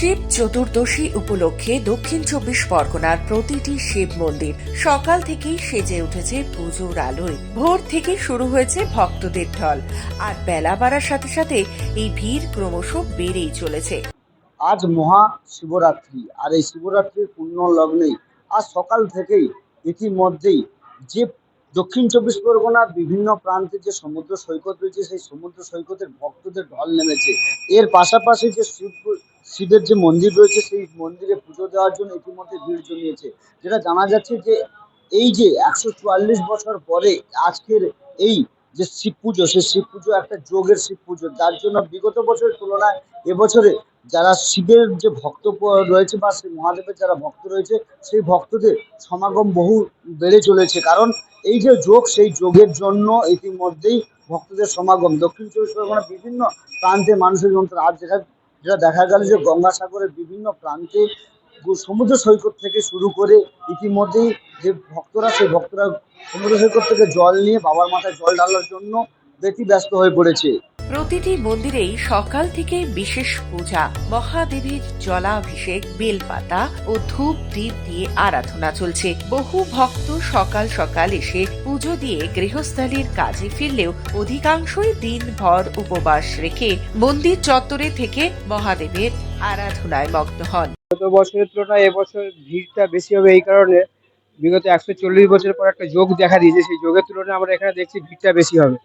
শিব চতুর্দশী উপলক্ষে দক্ষিণ চব্বিশ পরগনার প্রতিটি শিব মন্দির সকাল থেকেই সেজে উঠেছে পুজোর আলোয়। ভোর থেকে শুরু হয়েছে ভক্তদের ঢল। আর বেলা বাড়ার সাথে সাথে এই ভিড় ক্রমশ বেড়েই চলেছে। আজ মহা শিবরাত্রি, আর এই শিবরাত্রির পূর্ণ লগ্নেই আজ সকাল থেকেই ইতিমধ্যেই যে দক্ষিণ চব্বিশ পরগনার বিভিন্ন প্রান্তে যে সমুদ্র সৈকত রয়েছে, সেই সমুদ্র সৈকতের ভক্তদের ঢল নেমেছে। এর পাশাপাশি যে শিব শিবের যে মন্দির রয়েছে, সেই মন্দিরে পুজো দেওয়ার জন্য ইতিমধ্যে ভিড় জমিয়েছে। যেটা জানা যাচ্ছে যে, এই যে একশো চুয়াল্লিশ বছর পরে আজকের এই যে শিব পুজো, সেই শিব পুজো একটা যোগের শিব পুজো। যার জন্য বিগত বছরের তুলনায় এবছরে যারা শিবের যে ভক্ত রয়েছে বা সেই মহাদেবের যারা ভক্ত রয়েছে, সেই ভক্তদের সমাগম বহু বেড়ে চলেছে। কারণ এই যে যোগ, সেই যোগের জন্য ইতিমধ্যেই ভক্তদের সমাগম। দক্ষিণ চব্বিশ পরগনার বিভিন্ন প্রান্তে মানুষের যন্ত্র আর যেটা যেটা দেখা গেল যে গঙ্গাসাগরের বিভিন্ন প্রান্তে সমুদ্র সৈকত থেকে শুরু করে ইতিমধ্যেই যে ভক্তরা, সেই ভক্তরা সমুদ্র সৈকত থেকে জল নিয়ে বাবার মাথায় জল ঢালার জন্য ব্যতি ব্যস্ত হয়ে পড়েছে। প্রতিটি মন্দিরেই সকাল থেকে বিশেষ পূজা, মহাদেবীর জলাভিষেক, বেলপাতা ও ধূপ দ্বীপ দিয়ে আরাধনা চলছে। বহু ভক্ত সকাল সকাল এসে পুজো দিয়ে গৃহস্থালীর কাজে ফিরলেও অধিকাংশই দিনভর উপবাস রেখে মন্দির চত্বরে থেকে মহাদেবের আরাধনায় মগ্ন হন। গত বছরের তুলনায় এবছর ভিড়টা বেশি হবে এই কারণে বিগত একশো চল্লিশ বছর পর একটা যোগ দেখা দিয়েছে। সেই যোগের তুলনায় আমরা এখানে দেখছি ভিড়টা বেশি হবে।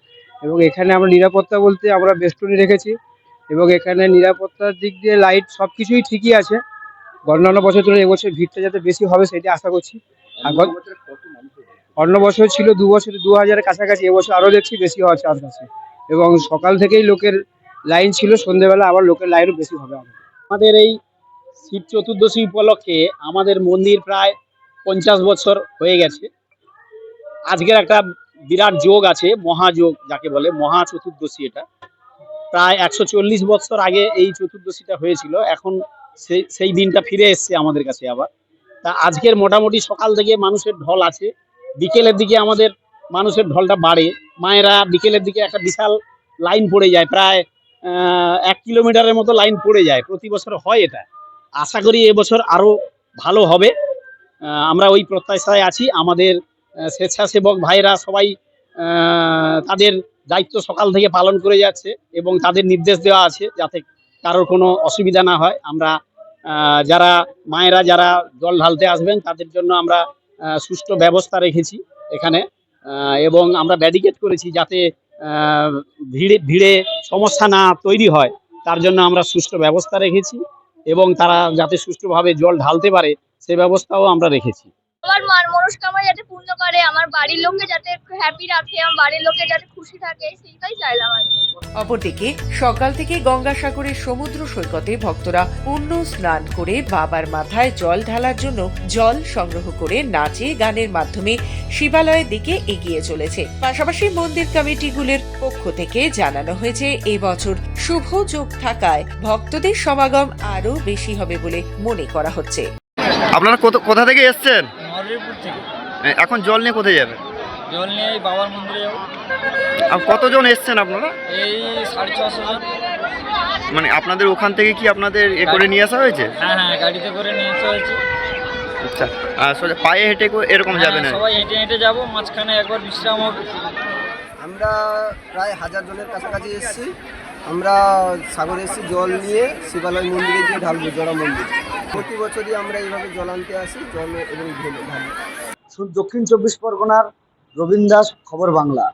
এবং এখানে আমরা নিরাপত্তা বলতে আমরা বেষ্টনী রেখেছি এবং এখানে নিরাপত্তার দিক দিয়ে লাইট সব কিছুই ঠিকই আছে। অন্যান্য বছর তুলনায় এবছর ভিড়টা যাতে বেশি হবে সেটা আশা করছি। অন্য বছর ছিল দু বছর, দু হাজারের কাছাকাছি, এবছর আরও দেখছি বেশি হওয়ার চান্স আছে। এবং সকাল থেকেই লোকের লাইন ছিল, সন্ধেবেলা আবার লোকের লাইনও বেশি হবে আমাদের এই শিব চতুর্দশী উপলক্ষে আমাদের মন্দির প্রায় পঞ্চাশ বছর হয়ে গেছে। আজকের একটা বিরাট যোগ আছে, মহাযোগ যাকে বলে মহা চতুর্দশী এটা। প্রায় একশো চল্লিশ বছর আগে এই চতুর্দশীটা হয়েছিল, এখন সেই সেই দিনটা ফিরে এসছে আমাদের কাছে আবার। তা আজকের মোটামুটি সকাল থেকে মানুষের ঢল আছে, বিকেলের দিকে আমাদের মানুষের ঢলটা বাড়ে। মায়েরা বিকেলের দিকে একটা বিশাল লাইন পড়ে যায়, প্রায় এক কিলোমিটারের মতো লাইন পড়ে যায়। প্রতি বছর হয় এটা। আশা করি এবছর আরও ভালো হবে। আমরা ওই প্রত্যাশায় আছি। আমাদের স্বেচ্ছাসেবক ভাইরা সবাই তাদের দায়িত্ব সকাল থেকে পালন করে যাচ্ছে এবং তাদের নির্দেশ দেওয়া আছে যাতে কারোর কোনো অসুবিধা না হয়। আমরা যারা মায়েরা যারা জল ঢালতে আসবেন, তাদের জন্য আমরা সুষ্ঠু ব্যবস্থা রেখেছি এখানে। এবং আমরা ব্যারিকেড করেছি যাতে ভিড়ে ভিড়ে সমস্যা না তৈরি হয়, তার জন্য আমরা সুষ্ঠু ব্যবস্থা রেখেছি এবং তারা যাতে সুষ্ঠুভাবে জল ঢালতে পারে, সে ব্যবস্থাও আমরা রেখেছি। আমার মান মনস্কামনা যাতে পূর্ণ করে আমার বাড়ির লোককে যাতে হ্যাপি রাখে আমার বাড়ির লোকে যাতে খুশি থাকে সেইটাই চাইলাম আর কি। অপরদিকে সকাল থেকে গঙ্গাসাগরের সমুদ্র সৈকতে ভক্তরা পূর্ণ স্নান করে বাবার মাথায় জল ঢালার জন্য জল সংগ্রহ করে নাচে গানের মাধ্যমে শিবালয়ের দিকে এগিয়ে চলেছে। পাশাপাশি মন্দির কমিটিগুলির পক্ষ থেকে জানানো হয়েছে এবছর শুভ যোগ থাকায় ভক্তদের সমাগম আরও বেশি হবে বলে মনে করা হচ্ছে। আপনারা কোথা কোথা থেকে এসছেন? নরহরিপুর থেকে। এখন জল নিয়ে কোথায় যাবে? জল নিয়ে এই বাবার মন্দিরে যাব। আর কতজন এসছেন আপনারা? এই সাড়ে ছশো জন। মানে আপনাদের ওখান থেকে কি আপনাদের এ করে নিয়ে আসা হয়েছে? হ্যাঁ হ্যাঁ গাড়িতে করে নিয়ে আসা হয়েছে। আচ্ছা আর সোজা পায়ে হেঁটে এরকম যাবেন হ্যাঁ, সবাই হেঁটে হেঁটে যাব মাঝখানে একবার বিশ্রাম হবে। আমরা প্রায় হাজার জনের কাছাকাছি এসেছি। আমরা সাগরে এসেছি জল নিয়ে শিবালয় মন্দিরে গিয়ে ঢালবো জড়া মন্দির। প্রতি বছরই আমরা এইভাবে জল আনতে আসি, জল এবং দক্ষিণ চব্বিশ পরগনার রবীন্দ্র খবর বাংলা।